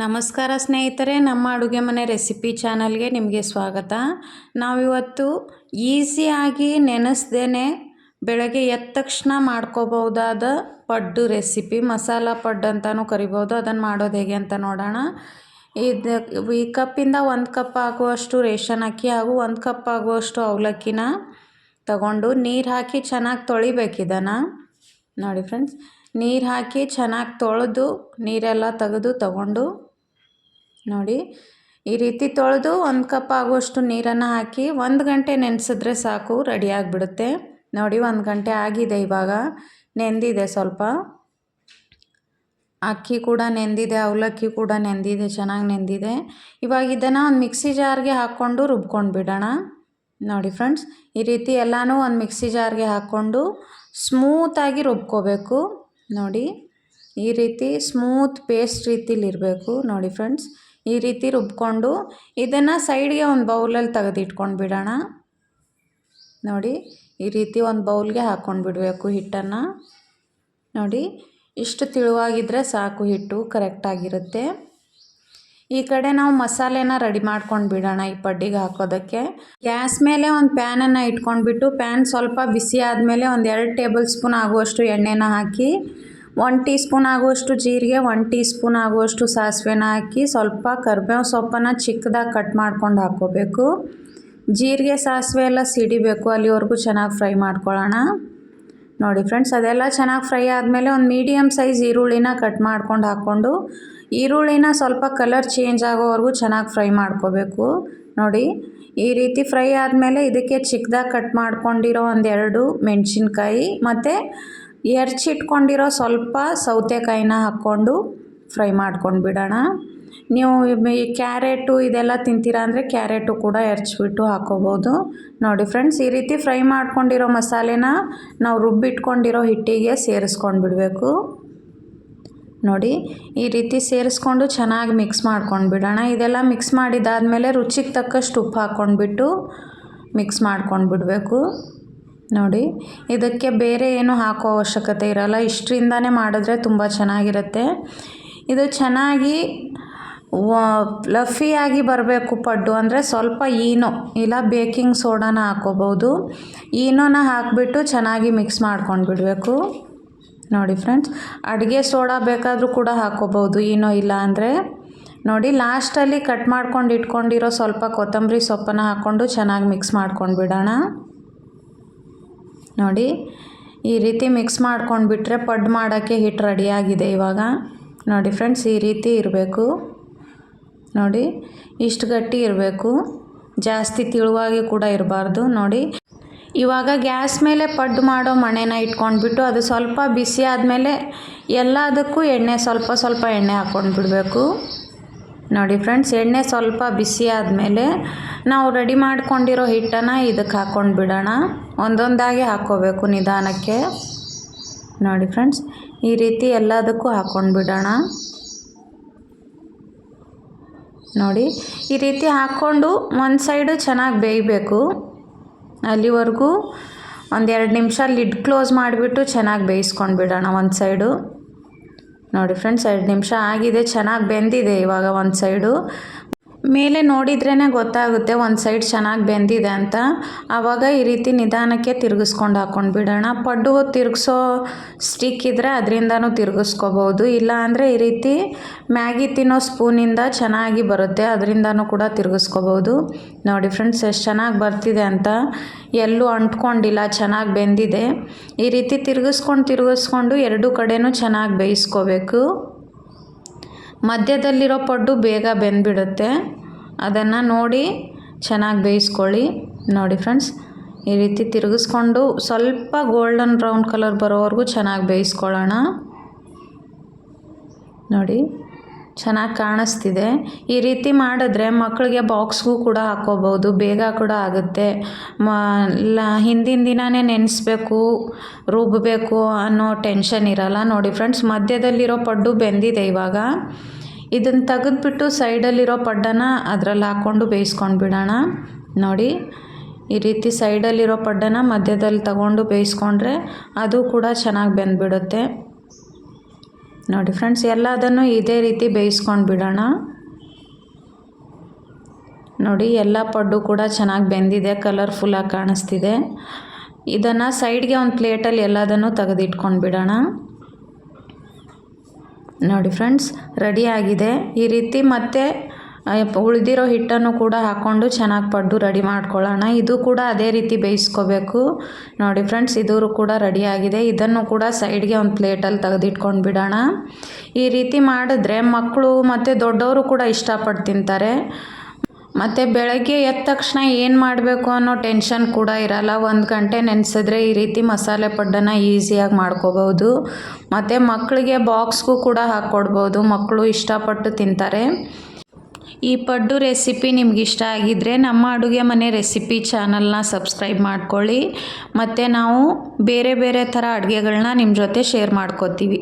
ನಮಸ್ಕಾರ ಸ್ನೇಹಿತರೆ, ನಮ್ಮ ಅಡುಗೆ ಮನೆ ರೆಸಿಪಿ ಚಾನಲ್ಗೆ ನಿಮಗೆ ಸ್ವಾಗತ. ನಾವಿವತ್ತು ಈಸಿಯಾಗಿ ನೆನೆಸ್ದೇ ಬೆಳಗ್ಗೆ ಎದ್ದ ತಕ್ಷಣ ಮಾಡ್ಕೋಬಹುದಾದ ಪಡ್ಡು ರೆಸಿಪಿ, ಮಸಾಲ ಪಡ್ಡು ಅಂತಲೂ ಕರಿಬೋದು. ಅದನ್ನು ಮಾಡೋದು ಹೇಗೆ ಅಂತ ನೋಡೋಣ. ಇದು ಈ ಕಪ್ಪಿಂದ ಒಂದು ಕಪ್ ಆಗುವಷ್ಟು ರೇಷನ್ ಅಕ್ಕಿ ಹಾಗೂ ಒಂದು ಕಪ್ ಆಗುವಷ್ಟು ಅವಲಕ್ಕಿನ ತಗೊಂಡು ನೀರು ಹಾಕಿ ಚೆನ್ನಾಗಿ ತೊಳಿಬೇಕು ಇದನ್ನು. ನೋಡಿ ಫ್ರೆಂಡ್ಸ್, ನೀರು ಹಾಕಿ ಚೆನ್ನಾಗಿ ತೊಳೆದು ನೀರೆಲ್ಲ ತೆಗೆದು ತಗೊಂಡು ನೋಡಿ, ಈ ರೀತಿ ತೊಳೆದು ಒಂದು ಕಪ್ ಆಗುವಷ್ಟು ನೀರನ್ನು ಹಾಕಿ ಒಂದು ಗಂಟೆ ನೆನೆಸಿದ್ರೆ ಸಾಕು ರೆಡಿ ಆಗಿಬಿಡುತ್ತೆ. ನೋಡಿ, ಒಂದು ಗಂಟೆ ಆಗಿದೆ ಇವಾಗ. ನೆಂದಿದೆ ಸ್ವಲ್ಪ. ಅಕ್ಕಿ ಕೂಡ ನೆಂದಿದೆ, ಅವಲಕ್ಕಿ ಕೂಡ ನೆಂದಿದೆ, ಚೆನ್ನಾಗಿ ನೆಂದಿದೆ. ಇವಾಗ ಇದನ್ನು ಒಂದು ಮಿಕ್ಸಿ ಜಾರ್ಗೆ ಹಾಕ್ಕೊಂಡು ರುಬ್ಕೊಂಡು ಬಿಡೋಣ. ನೋಡಿ ಫ್ರೆಂಡ್ಸ್, ಈ ರೀತಿ ಎಲ್ಲನೂ ಒಂದು ಮಿಕ್ಸಿ ಜಾರ್ಗೆ ಹಾಕ್ಕೊಂಡು ಸ್ಮೂತಾಗಿ ರುಬ್ಕೋಬೇಕು. ನೋಡಿ, ಈ ರೀತಿ ಸ್ಮೂತ್ ಪೇಸ್ಟ್ ರೀತಿಲಿರಬೇಕು. ನೋಡಿ ಫ್ರೆಂಡ್ಸ್ ಈ ರೀತಿ ರುಬ್ಕೊಂಡು ಇದನ್ನು ಸೈಡ್ಗೆ ಒಂದು ಬೌಲಲ್ಲಿ ತೆಗೆದಿಟ್ಕೊಂಡು ಬಿಡೋಣ. ನೋಡಿ, ಈ ರೀತಿ ಒಂದು ಬೌಲ್ಗೆ ಹಾಕ್ಕೊಂಡು ಬಿಡಬೇಕು ಹಿಟ್ಟನ್ನು. ನೋಡಿ, ಇಷ್ಟು ತಿಳುವಾಗಿದ್ದರೆ ಸಾಕು ಹಿಟ್ಟು ಕರೆಕ್ಟಾಗಿರುತ್ತೆ ಈ ಕಡೆ ನಾವು ಮಸಾಲೆನ ರೆಡಿ ಮಾಡ್ಕೊಂಡು ಬಿಡೋಣ ಈ ಪಡ್ಡಿಗೆ ಹಾಕೋದಕ್ಕೆ. ಗ್ಯಾಸ್ ಮೇಲೆ ಒಂದು ಪ್ಯಾನನ್ನು ಇಟ್ಕೊಂಡ್ಬಿಟ್ಟು ಪ್ಯಾನ್ ಸ್ವಲ್ಪ ಬಿಸಿ ಆದಮೇಲೆ ಒಂದು ಎರಡು ಟೇಬಲ್ ಸ್ಪೂನ್ ಆಗುವಷ್ಟು ಎಣ್ಣೆನ ಹಾಕಿ ಒನ್ ಟೀ ಸ್ಪೂನ್ ಆಗುವಷ್ಟು ಜೀರಿಗೆ, ಒಂದು ಟೀ ಸ್ಪೂನ್ ಆಗುವಷ್ಟು ಸಾಸಿವೆನ ಹಾಕಿ ಸ್ವಲ್ಪ ಕರ್ಬೇವು ಸೊಪ್ಪನ್ನು ಚಿಕ್ಕದಾಗಿ ಕಟ್ ಮಾಡ್ಕೊಂಡು ಹಾಕ್ಕೋಬೇಕು. ಜೀರಿಗೆ, ಸಾಸಿವೆ ಎಲ್ಲ ಸಿಡಿಬೇಕು, ಅಲ್ಲಿವರೆಗೂ ಚೆನ್ನಾಗಿ ಫ್ರೈ ಮಾಡ್ಕೊಳ್ಳೋಣ ನೋಡಿ ಫ್ರೆಂಡ್ಸ್, ಅದೆಲ್ಲ ಚೆನ್ನಾಗಿ ಫ್ರೈ ಆದಮೇಲೆ ಒಂದು ಮೀಡಿಯಮ್ ಸೈಜ್ ಈರುಳ್ಳಿನ ಕಟ್ ಮಾಡ್ಕೊಂಡು ಹಾಕ್ಕೊಂಡು, ಈರುಳ್ಳಿನ ಸ್ವಲ್ಪ ಕಲರ್ ಚೇಂಜ್ ಆಗೋವರೆಗೂ ಚೆನ್ನಾಗಿ ಫ್ರೈ ಮಾಡ್ಕೋಬೇಕು. ನೋಡಿ, ಈ ರೀತಿ ಫ್ರೈ ಆದಮೇಲೆ ಇದಕ್ಕೆ ಚಿಕ್ಕದಾಗಿ ಕಟ್ ಮಾಡ್ಕೊಂಡಿರೋ ಒಂದೆರಡು ಮೆಣಸಿನ್ಕಾಯಿ ಮತ್ತು ಎರ್ಚಿಟ್ಕೊಂಡಿರೋ ಸ್ವಲ್ಪ ಸೌತೆಕಾಯಿನ ಹಾಕ್ಕೊಂಡು ಫ್ರೈ ಮಾಡ್ಕೊಂಡು ಬಿಡೋಣ. ನೀವು ಈ ಕ್ಯಾರೆಟು ಇದೆಲ್ಲ ತಿಂತೀರಾ ಅಂದರೆ ಕ್ಯಾರೆಟು ಕೂಡ ಎರ್ಚಿಬಿಟ್ಟು ಹಾಕೋಬೋದು. ನೋಡಿ ಫ್ರೆಂಡ್ಸ್, ಈ ರೀತಿ ಫ್ರೈ ಮಾಡ್ಕೊಂಡಿರೋ ಮಸಾಲೆನ ನಾವು ರುಬ್ಬಿಟ್ಕೊಂಡಿರೋ ಹಿಟ್ಟಿಗೆ ಸೇರಿಸ್ಕೊಂಡು ಬಿಡಬೇಕು. ನೋಡಿ, ಈ ರೀತಿ ಸೇರಿಸ್ಕೊಂಡು ಚೆನ್ನಾಗಿ ಮಿಕ್ಸ್ ಮಾಡ್ಕೊಂಡು ಬಿಡೋಣ. ಇದೆಲ್ಲ ಮಿಕ್ಸ್ ಮಾಡಿದಾದಮೇಲೆ ರುಚಿಗೆ ತಕ್ಕಷ್ಟು ಉಪ್ಪು ಹಾಕ್ಕೊಂಡ್ಬಿಟ್ಟು ಮಿಕ್ಸ್ ಮಾಡ್ಕೊಂಡು ಬಿಡಬೇಕು. ನೋಡಿ. ಇದಕ್ಕೆ ಬೇರೆ ಏನು ಹಾಕೋ ಅವಶ್ಯಕತೆ ಇರಲ್ಲ. ಇಷ್ಟರಿಂದನೇ ಮಾಡಿದ್ರೆ ತುಂಬ ಚೆನ್ನಾಗಿರುತ್ತೆ. ಇದು ಚೆನ್ನಾಗಿ ಲಫಿಯಾಗಿ ಬರಬೇಕು ಪಡ್ಡು ಅಂದರೆ ಸ್ವಲ್ಪ ಈನೋ, ಇಲ್ಲ ಬೇಕಿಂಗ್ ಸೋಡಾನ ಹಾಕೋಬೋದು ಈನೋನ ಹಾಕಿಬಿಟ್ಟು ಚೆನ್ನಾಗಿ ಮಿಕ್ಸ್ ಮಾಡ್ಕೊಂಡು ಬಿಡಬೇಕು ನೋಡಿ ಫ್ರೆಂಡ್ಸ್, ಅಡುಗೆ ಸೋಡಾ ಬೇಕಾದರೂ ಕೂಡ ಹಾಕೋಬೋದು ಈನೋ ಇಲ್ಲ ಅಂದರೆ. ನೋಡಿ, ಲಾಸ್ಟಲ್ಲಿ ಕಟ್ ಮಾಡ್ಕೊಂಡು ಇಟ್ಕೊಂಡಿರೋ ಸ್ವಲ್ಪ ಕೊತ್ತಂಬರಿ ಸೊಪ್ಪನ್ನು ಹಾಕ್ಕೊಂಡು ಚೆನ್ನಾಗಿ ಮಿಕ್ಸ್ ಮಾಡ್ಕೊಂಡು ಬಿಡೋಣ ನೋಡಿ, ಈ ರೀತಿ ಮಿಕ್ಸ್ ಮಾಡ್ಕೊಂಡ್ಬಿಟ್ರೆ ಪಡ್ ಮಾಡೋಕ್ಕೆ ಹಿಟ್ಟು ರೆಡಿಯಾಗಿದೆ ಇವಾಗ. ನೋಡಿ ಫ್ರೆಂಡ್ಸ್ ಈ ರೀತಿ ಇರಬೇಕು. ನೋಡಿ, ಇಷ್ಟು ಗಟ್ಟಿ ಇರಬೇಕು. ಜಾಸ್ತಿ ತಿಳುವಾಗಿ ಕೂಡ ಇರಬಾರ್ದು. ನೋಡಿ, ಇವಾಗ ಗ್ಯಾಸ್ ಮೇಲೆ ಪಡ್ಡು ಮಾಡೋ ಮಣೆನ ಇಟ್ಕೊಂಡ್ಬಿಟ್ಟು ಅದು ಸ್ವಲ್ಪ ಬಿಸಿ ಆದಮೇಲೆ ಎಲ್ಲದಕ್ಕೂ ಎಣ್ಣೆ, ಸ್ವಲ್ಪ ಸ್ವಲ್ಪ ಎಣ್ಣೆ ಹಾಕ್ಕೊಂಡು ಬಿಡಬೇಕು ನೋಡಿ ಫ್ರೆಂಡ್ಸ್, ಎಣ್ಣೆ ಸ್ವಲ್ಪ ಬಿಸಿ ಆದಮೇಲೆ ನಾವು ರೆಡಿ ಮಾಡ್ಕೊಂಡಿರೋ ಹಿಟ್ಟನ್ನು ಇದಕ್ಕೆ ಹಾಕ್ಕೊಂಡು ಬಿಡೋಣ. ಒಂದೊಂದಾಗಿ ಹಾಕ್ಕೋಬೇಕು ನಿಧಾನಕ್ಕೆ. ನೋಡಿ ಫ್ರೆಂಡ್ಸ್, ಈ ರೀತಿ ಎಲ್ಲದಕ್ಕೂ ಹಾಕ್ಕೊಂಡು ಬಿಡೋಣ. ನೋಡಿ, ಈ ರೀತಿ ಹಾಕ್ಕೊಂಡು ಒಂದು ಸೈಡು ಚೆನ್ನಾಗಿ ಬೇಯಬೇಕು. ಅಲ್ಲಿವರೆಗೂ ಒಂದೆರಡು ನಿಮಿಷ ಲಿಡ್ ಕ್ಲೋಸ್ ಮಾಡಿಬಿಟ್ಟು ಚೆನ್ನಾಗಿ ಬೇಯಿಸ್ಕೊಂಡು ಬಿಡೋಣ ಒಂದು ಸೈಡು. ನೋಡಿ ಫ್ರೆಂಡ್ಸ್ ಎರಡು ನಿಮಿಷ ಆಗಿದೆ. ಚೆನ್ನಾಗಿ ಬೆಂದಿದೆ ಇವಾಗ ಒಂದು ಸೈಡು ಮೇಲೆ ನೋಡಿದ್ರೇ ಗೊತ್ತಾಗುತ್ತೆ ಒಂದು ಸೈಡ್ ಚೆನ್ನಾಗಿ ಬೆಂದಿದೆ ಅಂತ. ಆವಾಗ ಈ ರೀತಿ ನಿಧಾನಕ್ಕೆ ತಿರುಗಿಸ್ಕೊಂಡು ಹಾಕ್ಕೊಂಡು ಬಿಡೋಣ. ಪಡ್ಡು ತಿರುಗಿಸೋ ಸ್ಟಿಕ್ ಇದ್ದರೆ ಅದರಿಂದನೂ ತಿರುಗಿಸ್ಕೋಬೋದು ಇಲ್ಲ ಅಂದರೆ ಈ ರೀತಿ ಮ್ಯಾಗಿ ತಿನ್ನೋ ಸ್ಪೂನಿಂದ ಚೆನ್ನಾಗಿ ಬರುತ್ತೆ, ಅದರಿಂದನೂ ಕೂಡ ತಿರುಗಿಸ್ಕೋಬೋದು ನೋಡಿ ಫ್ರೆಂಡ್ಸ್, ಎಷ್ಟು ಚೆನ್ನಾಗಿ ಬರ್ತಿದೆ ಅಂತ. ಎಲ್ಲೂ ಅಂಟ್ಕೊಂಡಿಲ್ಲ, ಚೆನ್ನಾಗಿ ಬೆಂದಿದೆ. ಈ ರೀತಿ ತಿರುಗಿಸ್ಕೊಂಡು ತಿರುಗಿಸ್ಕೊಂಡು ಎರಡೂ ಕಡೆನೂ ಚೆನ್ನಾಗಿ ಬೇಯಿಸ್ಕೋಬೇಕು. ಮಧ್ಯದಲ್ಲಿರೋ ಪಡ್ಡು ಬೇಗ ಬೆಂದ್ಬಿಡುತ್ತೆ. ಅದನ್ನು ನೋಡಿ ಚೆನ್ನಾಗಿ ಬೇಯಿಸ್ಕೊಳ್ಳಿ. ನೋಡಿ ಫ್ರೆಂಡ್ಸ್, ಈ ರೀತಿ ತಿರುಗಿಸ್ಕೊಂಡು ಸ್ವಲ್ಪ ಗೋಲ್ಡನ್ ಬ್ರೌನ್ ಕಲರ್ ಬರೋವರೆಗೂ ಚೆನ್ನಾಗಿ ಬೇಯಿಸ್ಕೊಳ್ಳೋಣ. ನೋಡಿ. ಚೆನ್ನಾಗಿ ಕಾಣಿಸ್ತಿದೆ. ಈ ರೀತಿ ಮಾಡಿದ್ರೆ ಮಕ್ಕಳಿಗೆ ಬಾಕ್ಸ್ಗೂ ಕೂಡ ಹಾಕೋಬೋದು ಬೇಗ ಕೂಡ ಆಗುತ್ತೆ. ಮ ಹಿಂದಿನ ದಿನವೇ ನೆನೆಸ್ಬೇಕು ರುಬ್ಬಬೇಕು ಅನ್ನೋ ಟೆನ್ಷನ್ ಇರಲ್ಲ. ನೋಡಿ ಫ್ರೆಂಡ್ಸ್, ಮಧ್ಯದಲ್ಲಿರೋ ಪಡ್ಡು ಬೆಂದಿದೆ ಇವಾಗ. ಇದನ್ನು ತೆಗೆದ್ಬಿಟ್ಟು ಸೈಡಲ್ಲಿರೋ ಪಡ್ಡನ ಅದರಲ್ಲಿ ಹಾಕ್ಕೊಂಡು ಬೇಯಿಸ್ಕೊಂಡು ಬಿಡೋಣ. ನೋಡಿ, ಈ ರೀತಿ ಸೈಡಲ್ಲಿರೋ ಪಡ್ಡನ ಮಧ್ಯದಲ್ಲಿ ತಗೊಂಡು ಬೇಯಿಸ್ಕೊಂಡ್ರೆ ಅದು ಕೂಡ ಚೆನ್ನಾಗಿ ಬೆಂದ್ಬಿಡುತ್ತೆ. ನೋಡಿ ಫ್ರೆಂಡ್ಸ್, ಎಲ್ಲದನ್ನು ಇದೇ ರೀತಿ ಬೇಯಿಸ್ಕೊಂಡು ಬಿಡೋಣ. ನೋಡಿ, ಎಲ್ಲ ಪಡ್ಡು ಕೂಡ ಚೆನ್ನಾಗಿ ಬೆಂದಿದೆ ಕಲರ್ಫುಲ್ಲಾಗಿ ಕಾಣಿಸ್ತಿದೆ. ಇದನ್ನು ಸೈಡ್ಗೆ ಒಂದು ಪ್ಲೇಟಲ್ಲಿ ಎಲ್ಲದನ್ನು ತೆಗೆದಿಟ್ಕೊಂಡು ಬಿಡೋಣ. ನೋಡಿ ಫ್ರೆಂಡ್ಸ್ ರೆಡಿ ಆಗಿದೆ. ಈ ರೀತಿ ಮತ್ತೆ ಉಳಿದಿರೋ ಹಿಟ್ಟನ್ನು ಕೂಡ ಹಾಕ್ಕೊಂಡು ಚೆನ್ನಾಗಿ ಪಡ್ಡು ರೆಡಿ ಮಾಡ್ಕೊಳ್ಳೋಣ. ಇದು ಕೂಡ ಅದೇ ರೀತಿ ಬೇಯಿಸ್ಕೋಬೇಕು. ನೋಡಿ ಫ್ರೆಂಡ್ಸ್ ಇದು ಕೂಡ ರೆಡಿ ಆಗಿದೆ. ಇದನ್ನು ಕೂಡ ಸೈಡ್ಗೆ ಒಂದು ಪ್ಲೇಟಲ್ಲಿ ತೆಗೆದಿಟ್ಕೊಂಡು ಬಿಡೋಣ. ಈ ರೀತಿ ಮಾಡಿದ್ರೆ ಮಕ್ಕಳು ಮತ್ತು ದೊಡ್ಡವರು ಕೂಡ ಇಷ್ಟಪಟ್ಟು ತಿಂತಾರೆ. ಮತ್ತು ಬೆಳಗ್ಗೆ ಎದ್ದ ತಕ್ಷಣ ಏನು ಮಾಡಬೇಕು ಅನ್ನೋ ಟೆನ್ಷನ್ ಕೂಡ ಇರಲ್ಲ. ಒಂದು ಗಂಟೆ ನೆನೆಸಿದ್ರೆ ಈ ರೀತಿ ಮಸಾಲೆ ಪಡ್ಡನ್ನು ಈಸಿಯಾಗಿ ಮಾಡ್ಕೋಬೋದು. ಮತ್ತು ಮಕ್ಕಳಿಗೆ ಬಾಕ್ಸ್ಗೂ ಕೂಡ ಹಾಕ್ಕೊಡ್ಬೋದು. ಮಕ್ಕಳು ಇಷ್ಟಪಟ್ಟು ತಿಂತಾರೆ. ಈ ಪಡ್ಡು ರೆಸಿಪಿ ನಿಮ್ಗೆ ಇಷ್ಟ ಆಗಿದ್ದರೆ ನಮ್ಮ ಅಡುಗೆ ಮನೆ ರೆಸಿಪಿ ಚಾನಲ್ನ ಸಬ್ಸ್ಕ್ರೈಬ್ ಮಾಡ್ಕೊಳ್ಳಿ. ಮತ್ತು ನಾವು ಬೇರೆ ಬೇರೆ ಥರ ಅಡುಗೆಗಳನ್ನ ನಿಮ್ಮ ಜೊತೆ ಶೇರ್ ಮಾಡ್ಕೋತೀವಿ.